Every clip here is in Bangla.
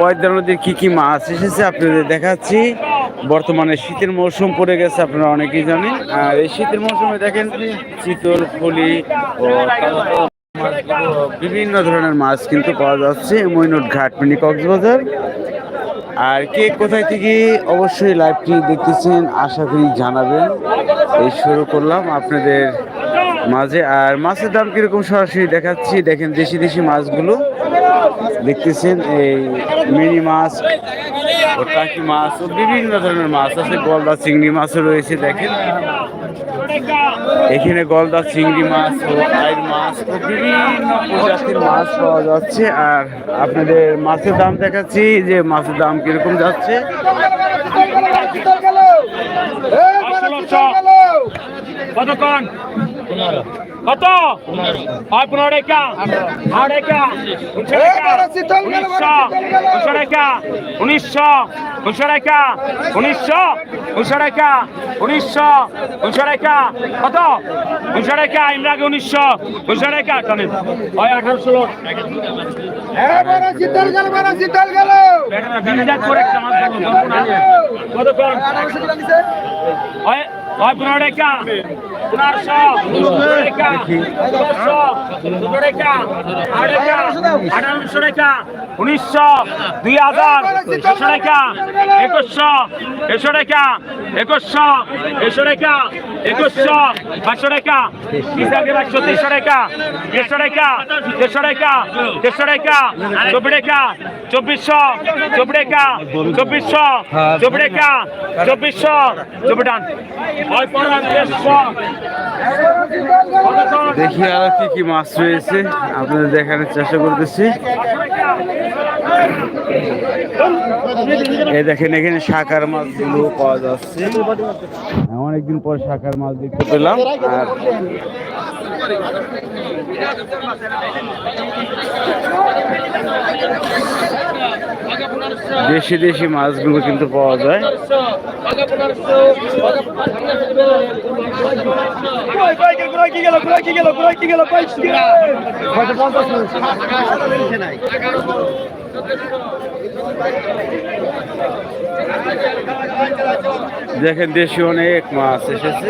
পয়দা নদীর কি কি মাছ এসেছে আপনাদের দেখাচ্ছি। বর্তমানে শীতের মৌসুম পড়ে গেছে, আপনারা অনেকেই জানেন। আর এই শীতের মৌসুমে দেখেন, চিতল, ফলি ও বিভিন্ন ধরনের মাছ কিন্তু পাওয়া যাচ্ছে মইনুট ঘাট মিনি কক্সবাজার। আর কে কোথায় থেকে অবশ্যই লাইভটি দেখতেছেন, আশা করি জানাবেন। এই শুরু করলাম আপনাদের মাঝে। আর মাছের দাম কীরকম সরাসরি দেখাচ্ছি, দেখেন দেশি দেশি মাছগুলো। দেখতেছেন এই মিনি মাছ ও টাকি মাছ ও বিভিন্ন ধরনের মাছ আছে। গলদা চিংড়ি মাছও রয়েছে, দেখেন। এখানে গলদা চিংড়ি মাছ ও আইর মাছ ও বিভিন্ন প্রজাতির মাছ পাওয়া যাচ্ছে। আর আপনাদের মাছের দাম দেখাচ্ছি, যে মাছের দাম কীরকম যাচ্ছে। কত? হয় পনেরো টাকা। আট টাকা উনিশশো টাকা উনিশশো উনিশশো টাকা উনিশশো উনিশশো টাকা উনিশশো উনিশশো টাকা কত? উনিশশো টাকা ইমরাকে উনিশশো উনিশশো টাকা টানেন হয় আঠারোশো কতক্ষণ পনেরো টাকা পনেরোশো ষোলো টাকা ষোলোশো ষোলো টাকা আঠারোশো টাকা উনিশশো দুই হাজার একশো টাকা একুশশো একশো টাকা একুশশো একশো টাকা একুশশো পাঁচশো টাকা হিসাবে একশো তিনশো টাকা দেড়শো টাকা দেড়শো চব্বিশশো চব্বিশশো চব্বিশশো চব্বিশ পনেরো দেখি আর কি কি মাছ রয়েছে। আপনাদের দেখানোর চেষ্টা করতেছি। এই দেখেন, এখানে শাকার মাছগুলো পাওয়া যাচ্ছে। অনেকদিন পর শাকার মাছ দেখতে পেলাম। আর দেশি দেশি মাছগুলো কিন্তু পাওয়া যায়। দেখেন দেশি অনেক মাছ এসেছে।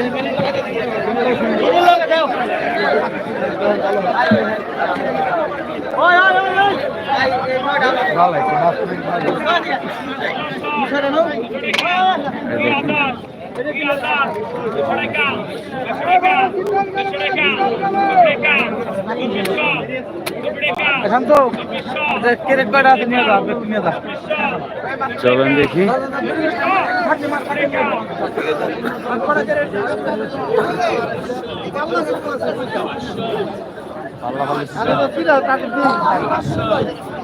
এখন তো ক্রেডিট কার্ড আছে নিয়ে চলেন দেখি মাছের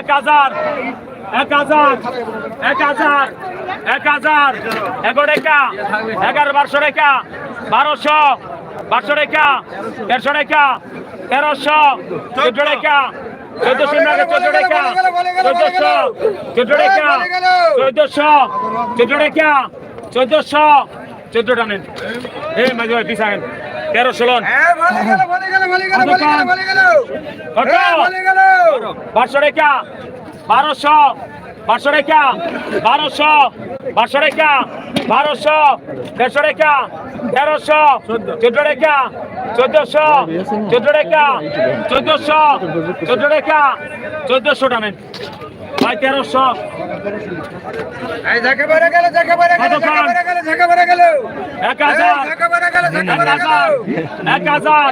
এক হাজার এক হাজার এক হাজার এক হাজার এগারো টাকা এগারো বারোশো টাকা বারোশো বারোশো টাকা দেড়শো টাকা তেরোশো চোদ্দ টাকা চোদ্দশো টাকা চোদ্দ টাকা চোদ্দশো চোদ্দ টাকা চোদ্দশো চোদ্দ টাকা চোদ্দশো চোদ্দ টানেন এই মাঝে ভাই তেরো টাকা বারোশো বারোশো রেখা, বারোশো বারোশো রেখা, বারোশো, দেড়শো রেখা তেরোশো চোদ্দ রেখা, চোদ্দশো, চোদ্দ রেখা, চোদ্দশো, চোদ্দ রেখা, চোদ্দশো টানেন। ভাই তেরোশো। এক হাজার। এক হাজার।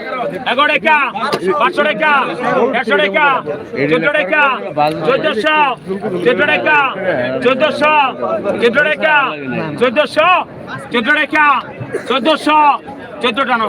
এগারো টাকা পাঁচশো টাকা একশো টাকা চোদ্দ টাকা চোদ্দশো চোদ্দ টাকা চোদ্দশো চোদ্দ টাকা চোদ্দশো চোদ্দ টাকা চোদ্দশো চোদ্দ টানো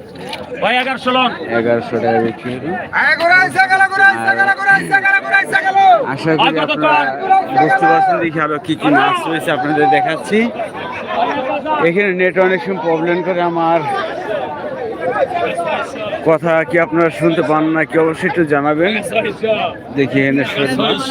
ওই এগারোশো লোন। এগারোশো টাকা বিক্রি হলো এই ঘুরাইছে গেল ঘুরাইছে গেল ঘুরাইছে গেল আশা করি আপনারা বুঝতে পারছেন দেখি আরও কি কি মাছ রয়েছে আপনাদের দেখাচ্ছি। এখানে নেট অনেক সময় প্রবলেম করে আমার কথা কি আপনারা শুনতে পান না কি অবশ্যই একটু জানাবেন। দেখি শোল মাছ।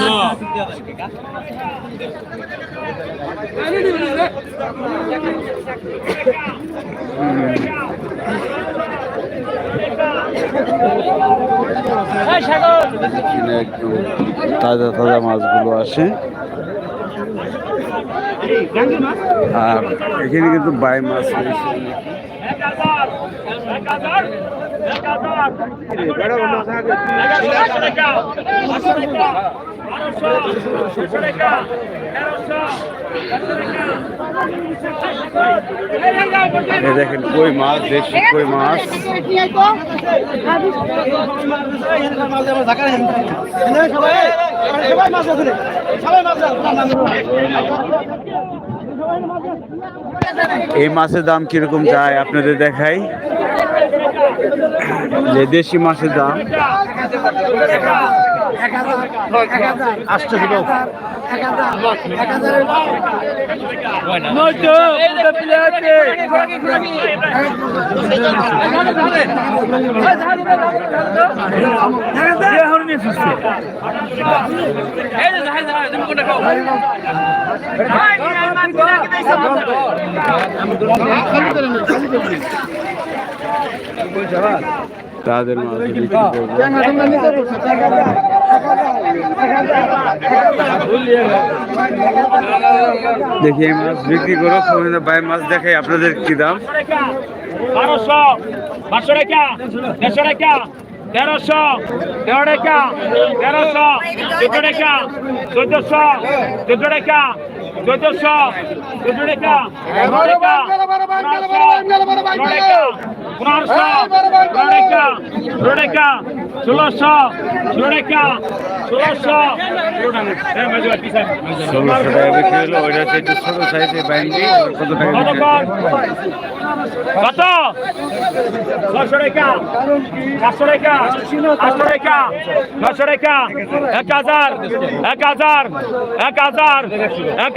এখানে একদম তাজা তাজা মাছগুলো আসে। আর এখানে কিন্তু বাই মাছ রয়েছে। দেখেন কই মাছ, দেশি কই মাছ। এই মাছের দাম কীরকম যায় আপনাদের দেখাই? যে দেশি মাছের দাম। তাদের মাছ বিক্রি করব দেখি এই মাছ বিক্রি করো বাই মাছ দেখাই আপনাদের কি দাম? বারোশো, পাঁচশো টাকা, দেড়শো টাকা তেরোশো তেরো টাকা তেরোশো চোদ্দ টাকা, চোদ্দশো চোদ্দ টাকা চোদ্দশো চোদ্দ টাকা পনেরো টাকা পনেরোশো পনেরো টাকা ষোলো টাকা ষোলোশো ষোলো টাকা ষোলোশো। ষোলো টাকা ষোলোশো টাকা বিক্রি হলো ওইটা হচ্ছে একটু ছোট সাইজের বাইন্ডি কত টাকা বিক্রি কত? ছশো টাকা পাঁচশো টাকা আটশো টাকা নশো টাকা এক হাজার এক হাজার এক হাজার এক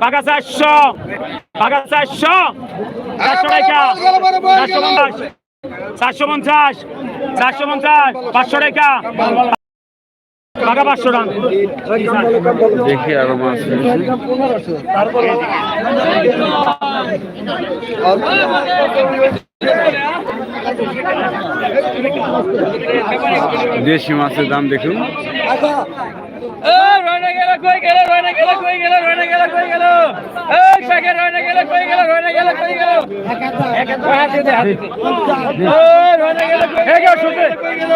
বাঘা চারশো বাঘা চারশো চারশো টাকা চারশো পঞ্চাশ চারশো পঞ্চাশ চারশো পঞ্চাশ পাঁচশো পাঁচশো টান দেখি আরও মাছ দেশি মাছের দাম দেখুন। রয়না গেল কই গেল রয়না গেল কই গেল রয়না গেল কই গেল? এই শাকের রয়না গেল কই গেল রয়না গেল কই গেল? হাতে দে হাতে দে ওই রয়না গেল কই গেল শুতে কই গেল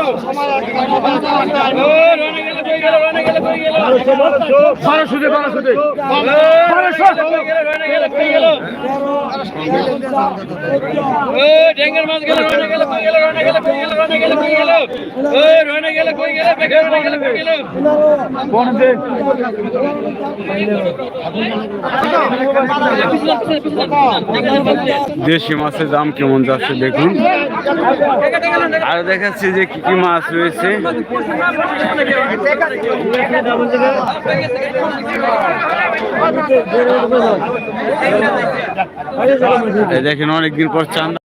ওই রয়না গেল কই গেল রয়না গেল কই গেল পারো শুতে পারো শুতে পারো শুতে রয়না গেল কই গেল ওই ডেঙ্গের মাছ গেল রয়না গেল কই গেল রয়না গেল কই গেল রয়না গেল কই গেল ওই রয়না গেল কই গেল বেকার রয়না গেল কই গেল কোন দে দেশি মাছের দাম কেমন যাচ্ছে দেখুন। আর দেখাচ্ছি যে কি কি মাছ রয়েছে। দেখেন অনেকদিন পর দেখা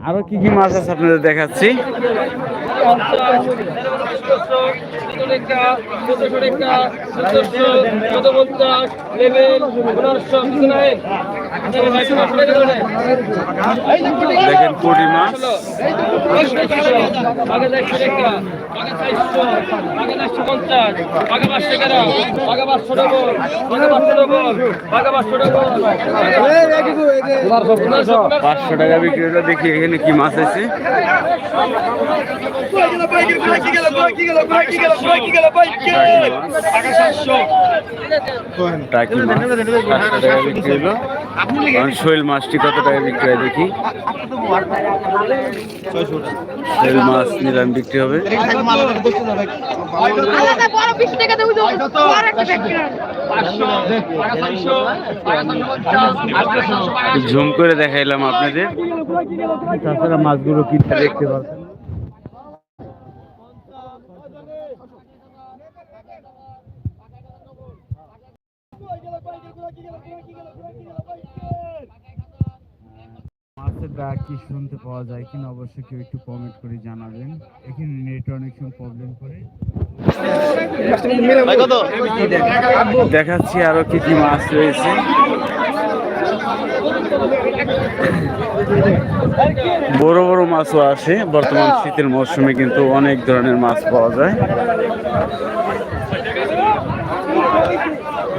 আরও কি কি মাছ আছে আপনাদের দেখাচ্ছি? দেখেন পুঁটি মাছ। পাঁচশো টাকা বিক্রি দেখি এখানে কি মাছ আছে? শৈল মাছটি কত টাকা বিক্রি হয় দেখি। শৈল মাছ নিলাম, বিক্রি হবে। ঝুম করে দেখাইলাম আপনাদের। তাছাড়া মাছগুলো কিনতে দেখতে পাচ্ছেন মাছের ডাক কি শুনতে পাওয়া যায় কিনা অবশ্যই কেউ একটু কমেন্ট করে জানাবেন। এখানে নেট অনেক সময় প্রবলেম করে। দেখাচ্ছি আরও কি কি মাছ রয়েছে। বড় বড় মাছও আসে বর্তমান শীতের মৌসুমে কিন্তু অনেক ধরনের মাছ পাওয়া যায়।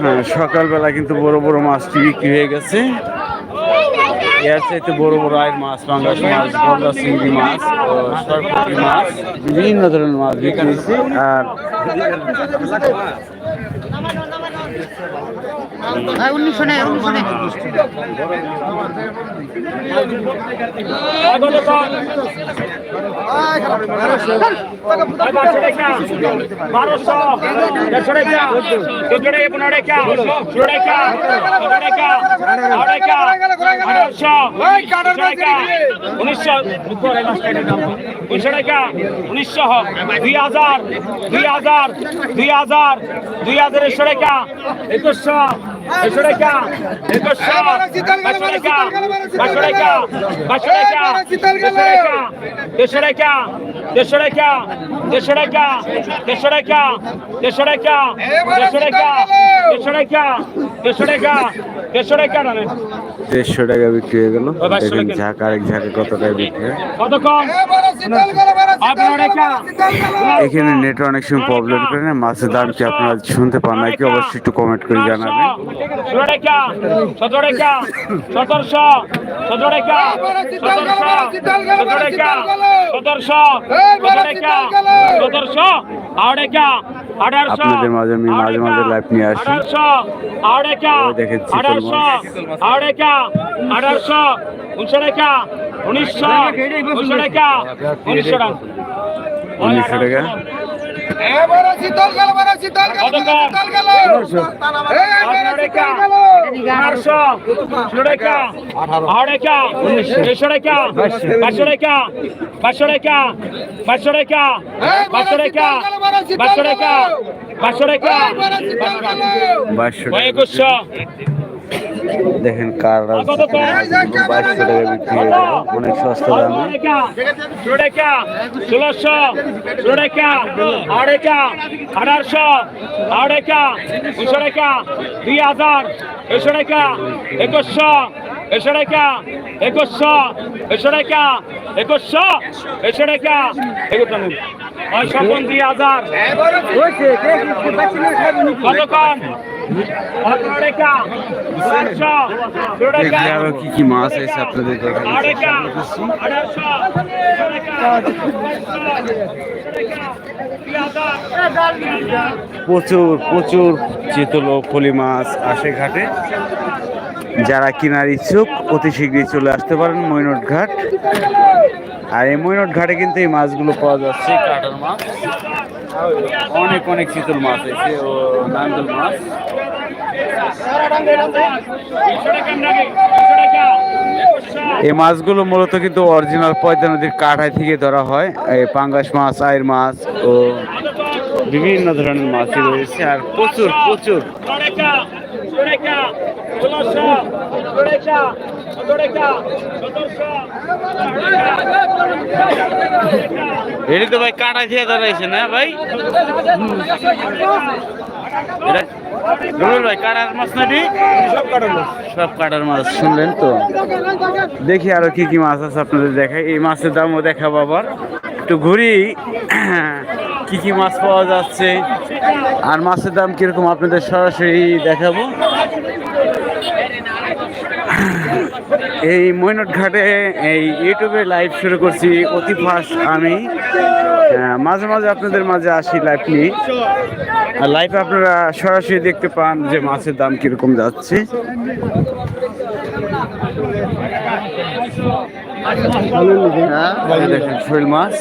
হ্যাঁ সকালবেলা কিন্তু বড় বড় মাছটি বিক্রি হয়ে গেছে। এর চাইতে বড় বড় আয়ের মাছ পাঙ্গাস মাছ গলদা চিংড়ি মাছ সরপুটি মাছ, বিভিন্ন ধরনের মাছ বিক্রি হয়েছে। আর উনিশশো নেই উনিশশো নেই উনিশশো দুই হাজার দুই হাজার দুই হাজার দুই হাজারের সরেকা একুশশো একশো টাকা পাঁচশো টাকা দেড়শো টাকা দেড়শো টাকা দেড়শো টাকা দেড়শো টাকা দেড়শো টাকা দেড়শো টাকা দেড়শো টাকা দেড়শো টাকা দেড়শো টাকা না দেড়শো টাকা বিক্রি হয়ে গেল। দেখেন ঝাঁক আরেক ঝাঁকে কত টাকা বিক্রি হয়। কত কম? এখানে নেট অনেক সময় প্রবলেম করে না মাছের দাম কি আপনারা শুনতে পান নাকি? অবশ্যই একটু কমেন্ট করে জানাবেন। সতেরোশো। আপনাদের মাঝে আমি মাঝে মাঝে লাইভ নিয়ে আসি। দেখেন পনেরোশো আড়াইকা আঠারোশো উনশো টাকা উনিশশো উনশো টাকা। উনিশশো টাকা? উনিশশো। টাকা। বাইশো দেখেন কার বাইশশো টাকা বিক্রি হয়ে গেল অনেক সস্তা দামে। ষোলোশো ষোলো টাকা আট টাকা আঠারোশো আট টাকা দুশো টাকা দুই হাজার একশো টাকা একুশশো একশো টাকা একুশশো একশো টাকা একুশশো একশো টাকা একুশ ছয়শো দুই হাজার। কত কম কি কি মাছ আছে আপনাদের প্রচুর প্রচুর চিতল ফলি মাছ আসে ঘাটে। যারা কেনার ইচ্ছুক, অতি শীঘ্রই চলে আসতে পারেন মৈনট ঘাট আর এই মৈনট ঘাটে কিন্তু এই মাছগুলো পাওয়া যাচ্ছে কাটার মাছ। অনেক অনেক চিতল মাছ আছে, ও নাঙ্গল মাছ। এই মাছগুলো মূলত কিন্তু অরিজিনাল পয়দা নদীর কাঠায় থেকে ধরা হয়। এই পাঙ্গাস মাছ আয়ের মাছ ও বিভিন্ন ধরনের মাছই রয়েছে, আর প্রচুর প্রচুর। এটি তো ভাই কাটা দিয়ে ধরাইছে না ভাই? রুবেল ভাই কাটার মাছ নাকি? সব কাটার মাছ। সব কাটার মাছ শুনলেন তো? দেখি আরও কি কি মাছ আছে আপনাদের দেখাই। এই মাছের দামও দেখা বাবার একটু ঘুরি। কি কি মাছ পাওয়া যাচ্ছে? আর মাছের দাম কীরকম আপনাদের সরাসরি দেখাবো? এই মৈনট ঘাটে এই ইউটিউবে লাইভ শুরু করছি, অতি ফার্স্ট আমি। মাঝে মাঝে আপনাদের মাঝে আসি লাইভ নিয়ে। আর লাইভে আপনারা সরাসরি দেখতে পান যে মাছের দাম কীরকম যাচ্ছে। দেখেন শৈল মাছ।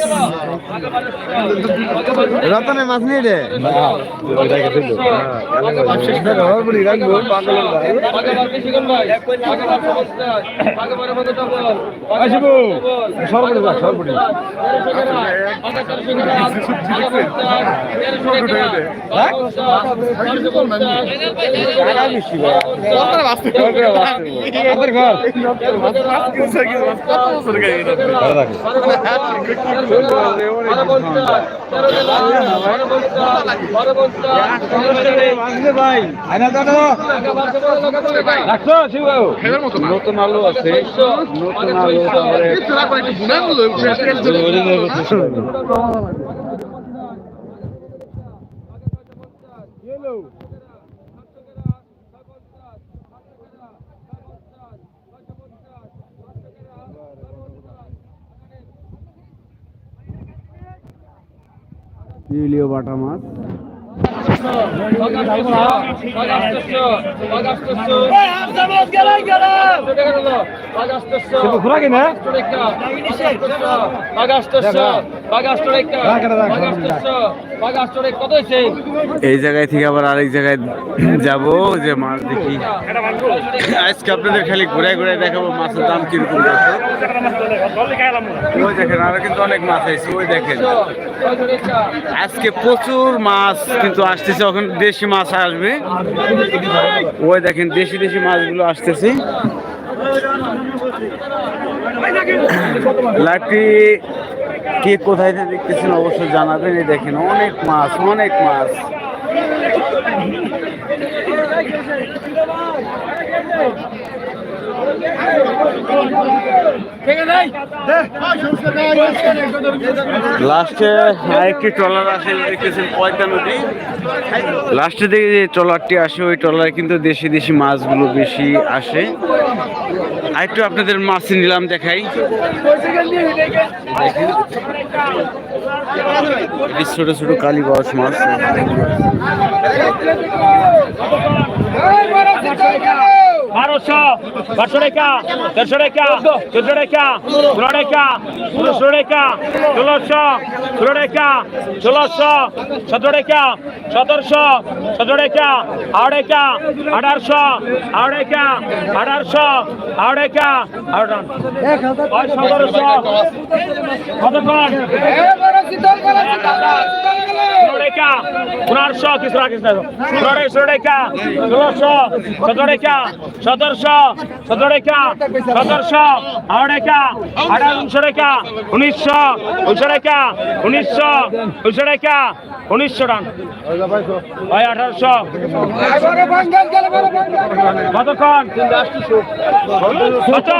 রতনে মাছ নেই রে রাখব নতুন আলো আছে নতুন আলু ইউলিও বাটা মাছ। এই জায়গায় থেকে আবার আরেক জায়গায় যাব, যে মাছ দেখি। আজকে আপনাদের খালি ঘুরে ঘুরে দেখাবো মাছের দাম কীরকম ওই দেখেন, আরও কিন্তু অনেক মাছ আছে, ওই দেখেন। আজকে প্রচুর মাছ কিন্তু আসতেছে, ওখানে দেশি মাছ আসবে। ওই দেখেন, দেশি দেশি মাছগুলো আসতেছে। লাঠি কে কোথায় দেখতেছেন অবশ্যই জানাবেন। এই দেখেন, অনেক মাছ অনেক মাছ। লাস্টে আরেকটি ট্রলার আসে দেখতেছেন পয়তা লাস্টে দিকে যে ট্রলারটি আসে, ওই ট্রলারে কিন্তু দেশি দেশি মাছগুলো বেশি আসে। আরেকটু আপনাদের মাছ নিলাম, দেখাই। ছোট ছোট কালীগঞ্জ মাছ। বারোশো বারোশো টাকা দেড়শো টাকা চোদ্দশো টাকা ষোলো টাকা ষোলোশো টাকা ষোলোশো ষোলো টাকা ষোলোশো সতেরো টাকা সতেরোশো সতেরো টাকা আড় টাকা আঠারোশো আড় টাকা আঠারোশো আড় টাকা সতেরোশো। কতক্ষণ টাকা পনেরোশো কিছু রাখিস ষোলো টাকা ষোলোশো সতেরো টাকা সতেরোশো সতেরো টাকা সতেরোশো আড়াই টাকা আঠারোশো টাকা উনিশশো উনিশশো টাকা উনিশশো উনিশশো টাকা উনিশশো টান ওই আঠারোশো। কতক্ষণ? কত?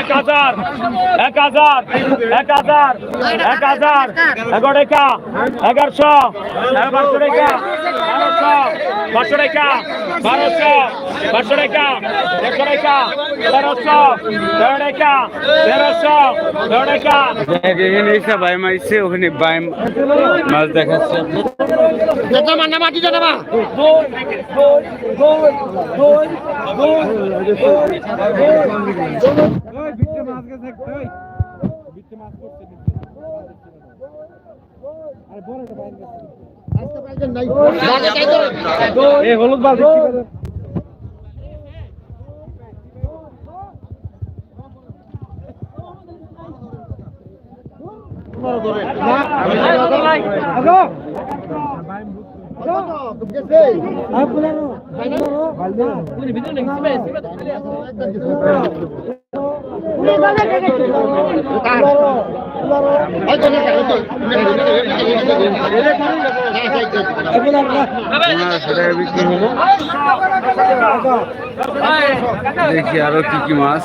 এক হাজার এক হাজার এক হাজার এক হাজার এগারো টাকা এগারোশো, বারোশো টাকা বারোশো পাঁচশো টাকা বারোশো পাঁচশো টাকা একশো টাকা তেরোশো তেরো টাকা তেরোশো তেরো টাকা। এখানে এসে বাই মাইছে ওখানে বাই মাছ দেখাচ্ছে হলুদ বাল হয়তো পনেরোশো টাকা বিক্রি হলো দেখি আরও কি কি মাছ।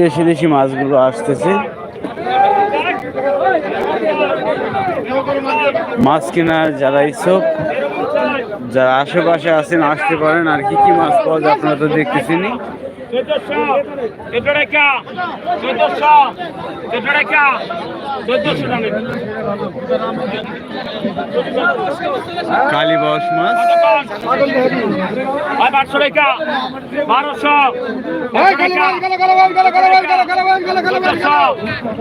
দেশি দেশি মাছগুলো আসতেছে। মাছ কেনার যারা ইচ্ছুক, যারা আশেপাশে আছেন, আসতে পারেন। আর কি কি মাছ পাওয়া যায় আপনারা তো দেখতেছেনই। চোদ্দশো চোদ্দ টাকা চোদ্দশো চোদ্দ টাকা চোদ্দশো কালীবস মাছ। আচ্ছা, আটশো টাকা বারোশো পনেরো টাকা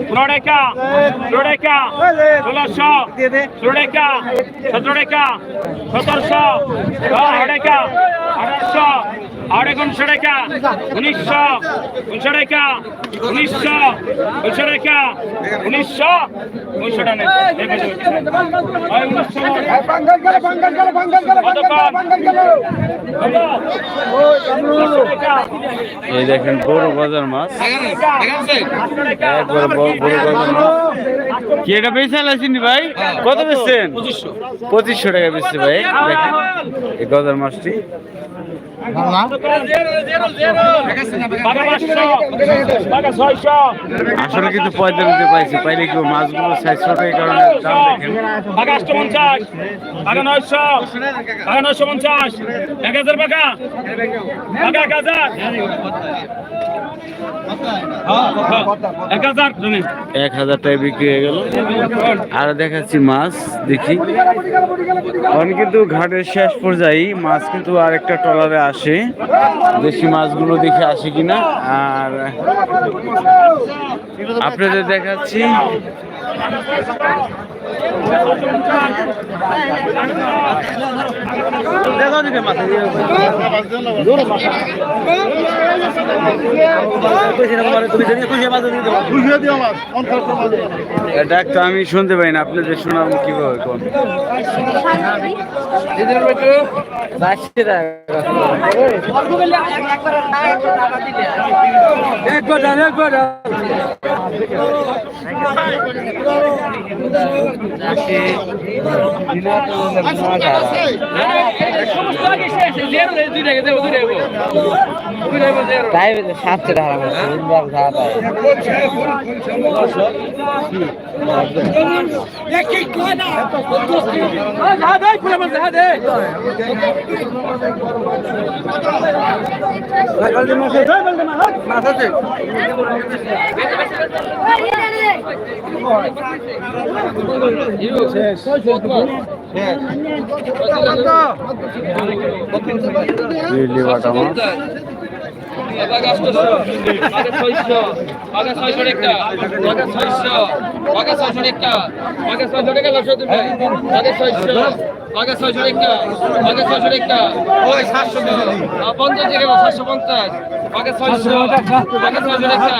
ষোলো টাকা ষোলোশো ষোলো টাকা সতেরো টাকা সতেরোশো টাকা আঠারোশো উনিশশো টাকা উনিশশো উনিশশো। টাকা টাকা টাকা এই দেখেন বড় বাজার মাছ। একবার বড় বড় বাজার মাছ। কি এটা বেচে আলাইছেন ভাই? কত বেচছেন? পঁচিশশো টাকা বেচছে ভাই। এই গজার মাছটি। আসলে কিন্তু পঁয়তাল্লিশে পাইছি, পাইলে কেউ মাছগুলো সাইজ ছোট এই কারণে পঞ্চাশ এক হাজার বাঘা এক হাজার এক হাজার টাকা বিক্রি হয়ে আর দেখাচ্ছি মাছ, দেখি। এখন কিন্তু ঘাটের শেষ পর্যায়ে, মাছ কিন্তু আর একটা ট্রলারে আসে। দেশি মাছগুলো দেখে আসে কিনা। আর আপনাদের দেখাচ্ছি। ডাক্তার আমি শুনতে পাই না আপনাদের শোনাবো কীভাবে কোন? তাই সাতশো যাকে বিনা তুলনায় না তাই সাতশো টাকা মাথাতে লিভারটা আমার ছয়শো ছয়শো টাকা ছয়শো টাকা ছয়শো টাকা ছয়শো টাকা ছয়শো একটা ছয়শো একটা ওই সাতশো পঞ্চাশ টাকা সাতশো পঞ্চাশ বাগা ছয়শো বাগা ছয়শো একটা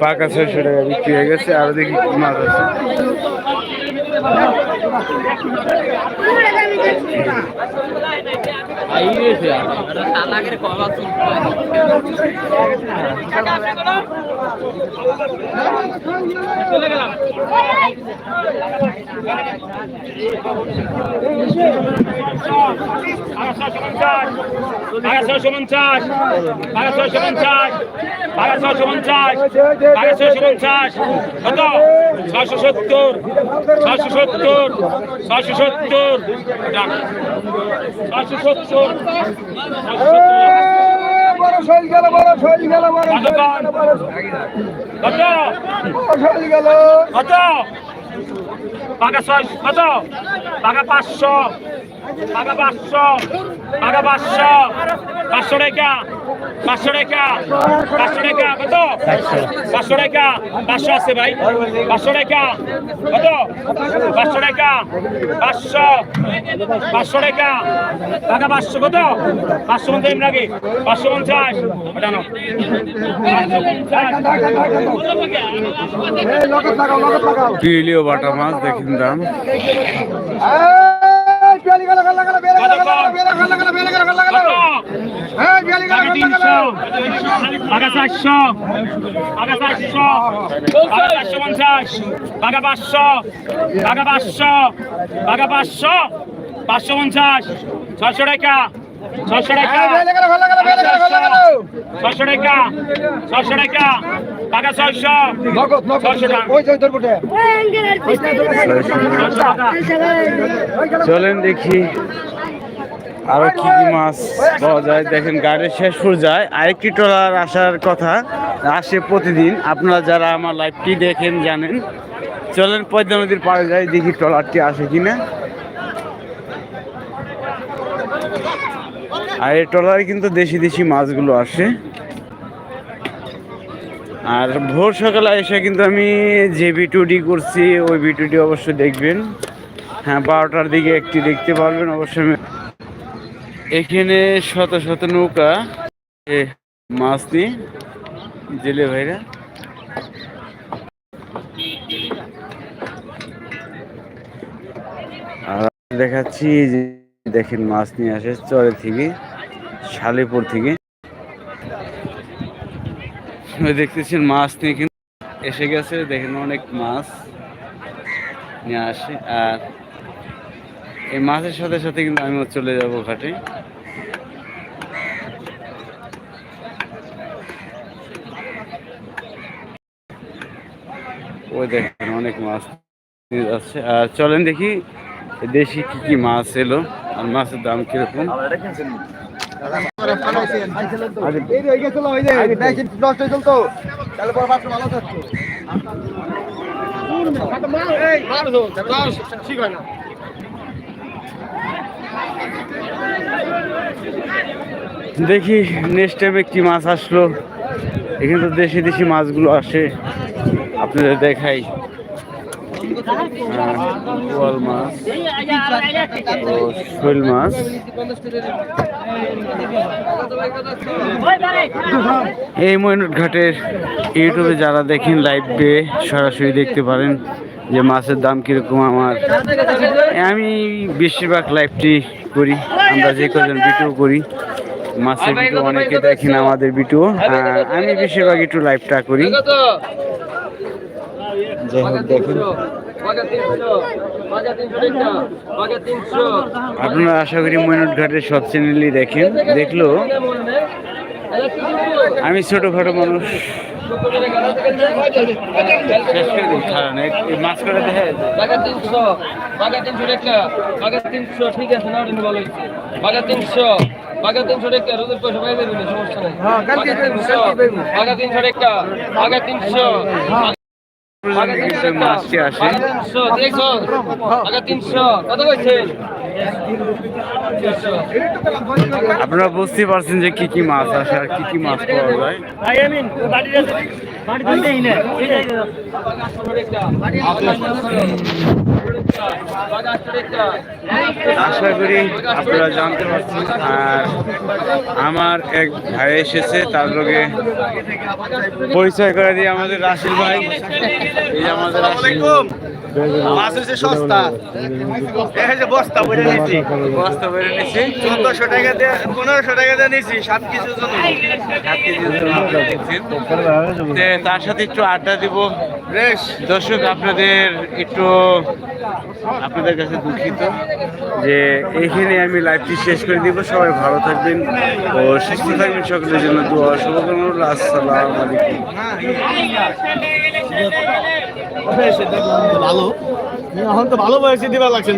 পাকা ছয়শো টাকা বিক্রি হয়ে গেছে আর দেখি মাছ আছে 好的好的 চলে গেলাম বারোশো পঞ্চাশ বারোশো পঞ্চাশ বারোশো পঞ্চাশ বারোশো পঞ্চাশ কত ছশো সত্তর ছশো সত্তর ছশো সত্তর ছশো সত্তর বড় শৈল গেল বড় শৈল গেল বড় শৈল গেল কত পাকা ছয় কত পাকা পাঁচশো পাকা পাঁচশো পাকা পাঁচশো। পাঁচশো টাকা পাঁচশো টাকা পাঁচশো টাকা কত? পাঁচশো টাকা পাঁচশো আছে ভাই। পাঁচশো টাকা কত? পাঁচশো টাকা পাঁচশো। পাঁচশো টাকা টাকা পাঁচশো কত? পাঁচশো পঞ্চাশ এমনি আগে। পাঁচশো পঞ্চাশ। লাগাও পিলিও বাটা মাছ দেখেন দাম। পাঁচশো পঞ্চাশ ছশো টাকা ছশো টাকা। ছশো টাকা ছশো টাকা। টাকা। ছয়শো চলেন দেখি আরও কি কি মাছ পাওয়া যায়। দেখেন গাড়ির শেষ হয়ে পর্যায়ে আরেকটি ট্রলার আসার কথা আসে প্রতিদিন। আপনারা যারা আমার লাইভটি দেখেন জানেন। চলেন পদ্মা নদীর পাড়ে যাই দেখি ট্রলারটি আসে কিনা। আর এই ট্রলারে কিন্তু দেশি দেশি মাছগুলো আসে। আর ভোর সকালে এসে কিন্তু আমি যে ভিডিওটি করছি, ওই ভিডিওটি অবশ্যই দেখবেন। হ্যাঁ বারোটার দিকে একটি দেখতে পারবেন অবশ্যই এখানে শত শত নৌকা মাছ নিয়ে জেলে ভাইরা। আর দেখাচ্ছি যে দেখেন মাছ নিয়ে আসে চরে থেকে, শালেপুর থেকে। দেখতেছেন মাছ নিয়ে কিন্তু এসে গেছে, দেখেন অনেক মাছ নিয়ে আসে। আর এই মাছের সাথে সাথে কিন্তু আমিও চলে যাব ঘাটে। ওই দেখেন অনেক মাছ যাচ্ছে। আর চলেন দেখি দেশি কি কি মাছ এলো। আর মাছের দাম কীরকম? দেখি নেক্সট টাইমে কি মাছ আসলো। এখানে তো দেশি দেশি মাছগুলো আসে। আপনাদের দেখাই। বোয়াল মাছ ও মাছ। এই ময়নট ঘাটের ইউটিউবে যারা দেখেন লাইভে সরাসরি দেখতে পারেন যে মাছের দাম কীরকম আমার। আমি বেশিরভাগ লাইভটি করি, আমরা যে কজন ভিডিও করি, মাছের ভিডিও অনেকে দেখেন আমাদের ভিডিও আমি বেশিরভাগ একটু লাইভটা করি। যাই হোক দেখেন। আপনারা আশা করি ময়নট ঘাটের সব চ্যানেলই দেখেন। দেখল আমি ছোটখাটো মানুষ। মাছ করে দেখে তিনশো বাগা তিনশো টাকা তিনশো ঠিক আছে না তিনশো বাগা তিনশো টাকা রোদের পয়সা পাই দেবেন সমস্যা নেই। হ্যাঁ, তিনশো কালকে তিনশো টাকা বাগা তিনশো। আপনারা বুঝতে পারছেন যে কি কি মাছ আসে আর কি কি মাছ পাওয়া যায়। আশা করি আপনারা জানতে পারছেন। আর আমার এক ভাই এসেছে, তার লোকে পরিচয় করে দিয়ে আমাদের রাশিদ ভাই। এই আমাদের মাছ হচ্ছে সস্তা। এই যে বস্তা বলে নিছি। বস্তা বেড়ে নিছি। চোদ্দশো টাকা দিয়ে পনেরোশো টাকা দিয়ে নিছি সাত কিছুর জন্য। সাত কেজির জন্য আপনারা দেখছেন। তে তার সাথে একটু আড্ডা দিব। বেশ। দর্শক আপনাদের একটু আপনাদের কাছে দুঃখিত যে এইখানে আমি লাইভটি শেষ করে দিব। সবাই ভালো থাকবেন ও সুস্থ থাকবেন। সকলের জন্য দোয়া শুভকামনা রইল। আসসালামু আলাইকুম। ভালো এখন তো ভালো বয়সে দিবা লাগছে।